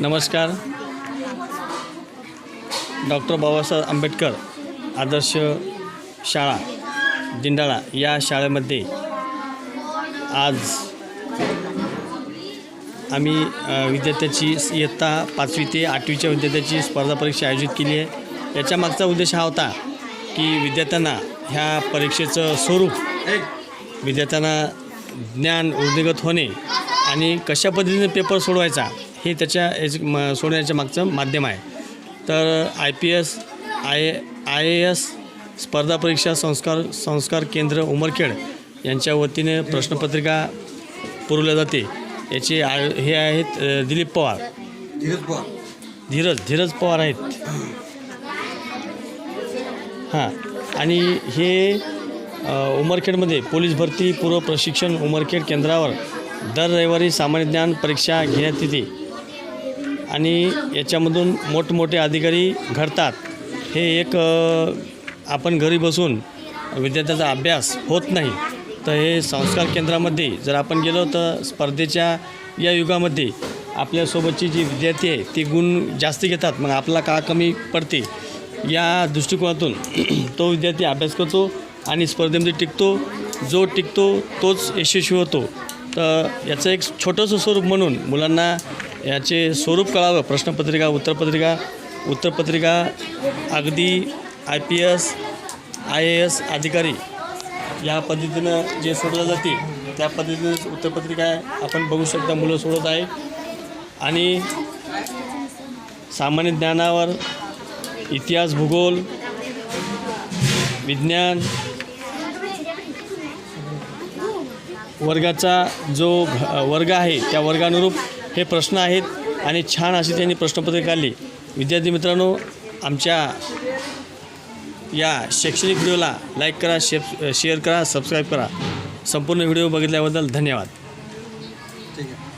नमस्कार. डॉक्टर बाबासाहेब आंबेडकर आदर्श शाळा दिंडाळा या शाळेमध्ये आज आम्ही विद्यार्थ्याची इयत्ता पाचवी ते आठवीच्या विद्यार्थ्याची स्पर्धा परीक्षा आयोजित केली आहे. याच्या मागचा उद्देश हा होता की विद्यार्थ्यांना ह्या परीक्षेचं स्वरूप विद्यार्थ्यांना ज्ञान वृद्धिगत होणे आणि कशा पद्धतीने पेपर सोडवायचा हे त्याच्या याच म सोडण्याच्या मागचं माध्यम आहे. तर I P S I A S S स्पर्धा परीक्षा संस्कार संस्कार केंद्र उमरखेड यांच्या वतीने प्रश्नपत्रिका पुरवल्या जाते. याचे आय हे आहेत दिलीप पवार. धीरज पवार. धीरज धीरज पवार आहेत. हां. आणि हे उमरखेडमध्ये पोलीस भरती पूर्व प्रशिक्षण उमरखेड केंद्रावर दर रविवारी सामान्य ज्ञान परीक्षा घेण्यात येते. आणि याच्यामधून मोठमोठे अधिकारी घडतात. हे एक आपण घरी बसून विद्यार्थ्याचा अभ्यास होत नाही तर हे संस्कार केंद्रामध्ये जर आपण गेलो तर स्पर्धेच्या या युगामध्ये आपल्यासोबतची जी विद्यार्थी आहे ती गुण जास्त घेतात. मग आपला का कमी पडते? या दृष्टिकोनातून तो विद्यार्थी अभ्यास करतो आणि स्पर्धेमध्ये टिकतो. जो टिकतो तोच यशस्वी होतो. तर याचं एक छोटंसं स्वरूप म्हणून मुलांना याचे स्वरूप कळावं. प्रश्नपत्रिका उत्तरपत्रिका उत्तरपत्रिका अगदी I P S I A S अधिकारी या पद्धतीनं जे सोडलं जाते त्या पद्धतीनं उत्तरपत्रिका आपण बघू शकता मुलं सोडत आहे आणि सामान्य ज्ञानावर इतिहास भूगोल विज्ञान वर्गाचा जो घ- वर्ग आहे त्या वर्गानुरूप हे प्रश्न आहेत आणि छान अशी त्यांनी प्रश्नपत्रे काढली. विद्यार्थी मित्रांनो आमच्या या शैक्षणिक व्हिडिओला लाईक करा शेप शेअर करा सबस्क्राईब करा. संपूर्ण व्हिडिओ बघितल्याबद्दल धन्यवाद. ठीक आहे.